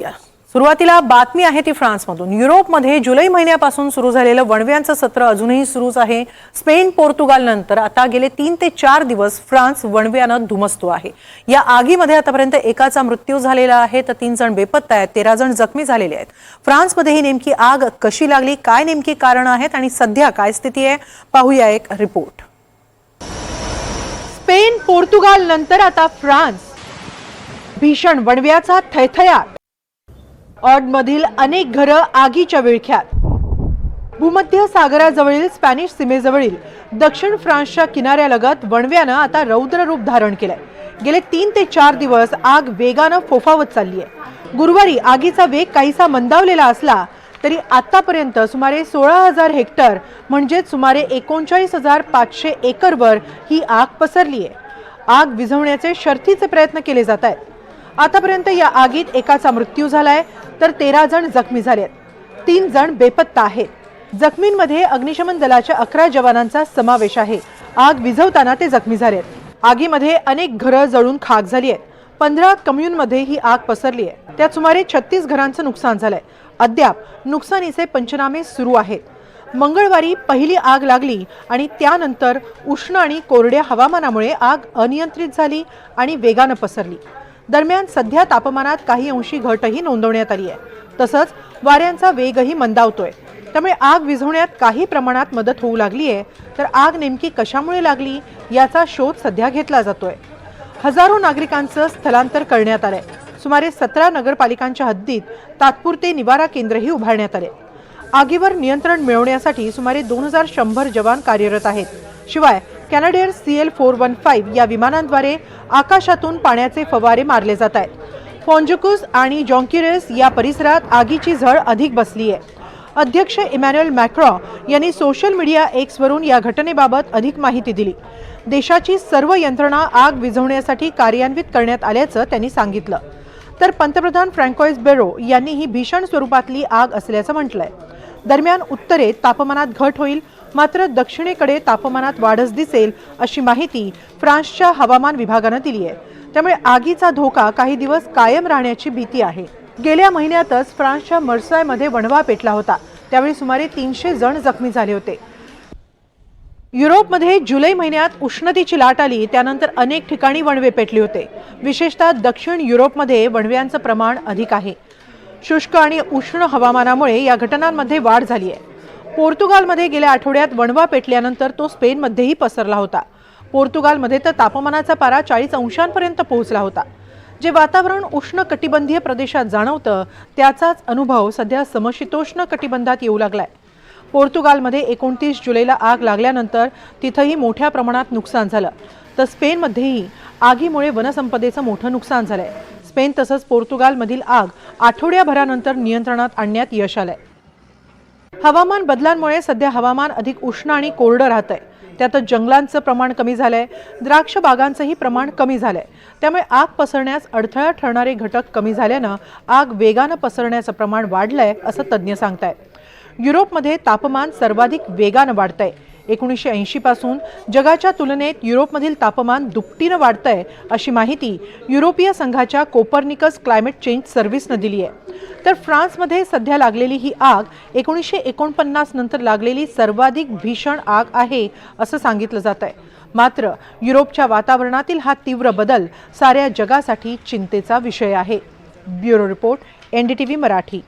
या. सुरुवातीला बातमी आहे ती फ्रान्समधून. युरोपमध्ये जुलै महिन्यापासून सुरू झालेलं वणव्यांचं सत्र अजूनही सुरूच आहे. स्पेन पोर्तुगाल नंतर आता गेले तीन ते चार दिवस फ्रान्स वणव्यानं धुमसतो आहे. या आगीमध्ये आतापर्यंत एकाचा मृत्यू झालेला आहे तर तीन जण बेपत्ता आहेत तेरा जण जखमी झालेले आहेत. फ्रान्समध्ये ही नेमकी आग कशी लागली काय नेमकी कारण आहेत आणि सध्या काय स्थिती आहे पाहूया एक रिपोर्ट. स्पेन पोर्तुगाल नंतर आता फ्रान्स. भीषण वणव्याचा थैथयाट ऑडमधील अनेक घरं आगीच्या विळख्यात. भूमध्य सागराजवळील स्पॅनिश सीमेजवळील दक्षिण फ्रान्सच्या किनाऱ्यालगत वणव्यानं आता रौद्र रूप धारण केलंय. गेले तीन ते चार दिवस आग वेगानं फोफावत चालली आहे गुरुवारी आगीचा वेग काहीसा मंदावलेला असला तरी आतापर्यंत सुमारे सोळा हजार हेक्टर म्हणजेच सुमारे एकोणचाळीस हजार पाचशे एकरवर ही आग पसरली आहे आग विझवण्याचे शर्थीचे प्रयत्न केले जात आहेत. आतापर्यंत या आगीत एकाचा मृत्यू झालाय तर तेरा जण जखमी झाले आहेत तीन जण बेपत्ता आहेत. जखमींमध्ये अग्निशमन दलाच्या अकरा जवानांचा समावेश आहे. आग विझवताना ते जखमी झाले आहेत आगीमध्ये अनेक घरं जळून खाक झाली आहेत. पंधरा कम्युनमध्ये ही आग पसरली आहे. त्यात सुमारे छत्तीस घरांचं नुकसान झालंय. अद्याप नुकसानीचे पंचनामे सुरू आहेत. मंगळवारी पहिली आग लागली आणि त्यानंतर उष्ण आणि कोरड्या हवामानामुळे आग अनियंत्रित झाली आणि वेगानं पसरली. दरम्यान सध्या तापमानात काही अंशी घटही नोंदवण्यात आली आहे. तसंच वाऱ्यांचा वेगही मंदावतोय. त्यामुळे आग विझवण्यात काही प्रमाणात मदत होऊ लागली आहे. तर आग नेमकी कशामुळे लागली याचा शोध सध्या घेतला जातोय. हजारो नागरिकांचं स्थलांतर करण्यात आलंय. सुमारे सतरा नगरपालिकांच्या हद्दीत तात्पुरते निवारा केंद्रही उभारण्यात आले. आगीवर नियंत्रण मिळवण्यासाठी सुमारे दोन हजार शंभर जवान कार्यरत आहेत. शिवाय Canadair C L four one five या विमानांद्वारे आकाशातून पाण्याचे फवारे मारले जात आहेत. फॉन्जुकुस आणि जॉन्क्युरेस या परिसरात आगीची झळ अधिक बसली आहे अध्यक्ष इमॅन्युएल मॅक्रॉ यांनी सोशल मीडिया एक्सवरून या घटनेबाबत अधिक माहिती दिली. देशाची सर्व यंत्रणा आग विझवण्यासाठी कार्यान्वित करण्यात आल्याचं त्यांनी सांगितलं. तर पंतप्रधान फ्रँकॉइस बेरो यांनी ही भीषण स्वरूपातली आग असल्याचं म्हटलंय. दरम्यान उत्तरेत तापमानात घट होईल मात्र दक्षिणेकडे तापमानात वाढच दिसेल अशी माहिती फ्रान्सच्या हवामान विभागानं दिली आहे. त्यामुळे आगीचा धोका काही दिवस कायम राहण्याची भीती आहे. गेल्या महिन्यातच फ्रान्सच्या मर्सायमध्ये वणवा पेटला होता. त्यावेळी सुमारे तीनशे जण जखमी झाले होते. युरोपमध्ये जुलै महिन्यात उष्णतेची लाट आली त्यानंतर अनेक ठिकाणी वणवे पेटले होते. विशेषतः दक्षिण युरोपमध्ये वणव्यांचं प्रमाण अधिक आहे. शुष्क आणि उष्ण हवामानामुळे या घटनांमध्ये वाढ झाली आहे. पोर्तुगालमध्ये गेल्या आठवड्यात वणवा पेटल्यानंतर तो स्पेनमध्येही पसरला होता. पोर्तुगालमध्ये तर तापमानाचा पारा चाळीस अंशांपर्यंत पोहोचला होता. जे वातावरण उष्ण कटिबंधीय प्रदेशात जाणवतं त्याचाच अनुभव सध्या समशीतोष्ण कटिबंधात येऊ लागलाय. पोर्तुगालमध्ये एकोणतीस जुलैला आग लागल्यानंतर तिथंही मोठ्या प्रमाणात नुकसान झालं. तर स्पेनमध्येही आगीमुळे वनसंपदेचं मोठं नुकसान झालंय. स्पेन तसंच पोर्तुगालमधील आग आठवड्याभरानंतर नियंत्रणात आणण्यात यश आलंय. हवामान बदलांमुळे सध्या हवामान अधिक उष्ण आणि कोरडं राहत आहे त्यातच जंगलांचं प्रमाण कमी झालंय. द्राक्ष बागांचंही प्रमाण कमी झालंय. त्यामुळे आग पसरण्यास अडथळा ठरणारे घटक कमी झाल्यानं आग वेगानं पसरण्याचं प्रमाण वाढलंय असं तज्ज्ञ सांगतायत. युरोपमध्ये तापमान सर्वाधिक वेगानं वाढतंय. एकोणीसशे ऐंशी पासून जगाच्या तुलनेत युरोपमधील तापमान दुपटीनं वाढतंय अशी माहिती युरोपीय संघाच्या कोपर्निकस क्लायमेट चेंज सर्व्हिसनं दिली आहे. तर फ्रान्समध्ये सध्या लागलेली ही आग एकोणीसशे एकोणपन्नास नंतर लागलेली सर्वाधिक भीषण आग आहे असं सांगितलं जात आहे मात्र युरोपच्या वातावरणातील हा तीव्र बदल साऱ्या जगासाठी चिंतेचा विषय आहे. Bureau report NDTV Marathi.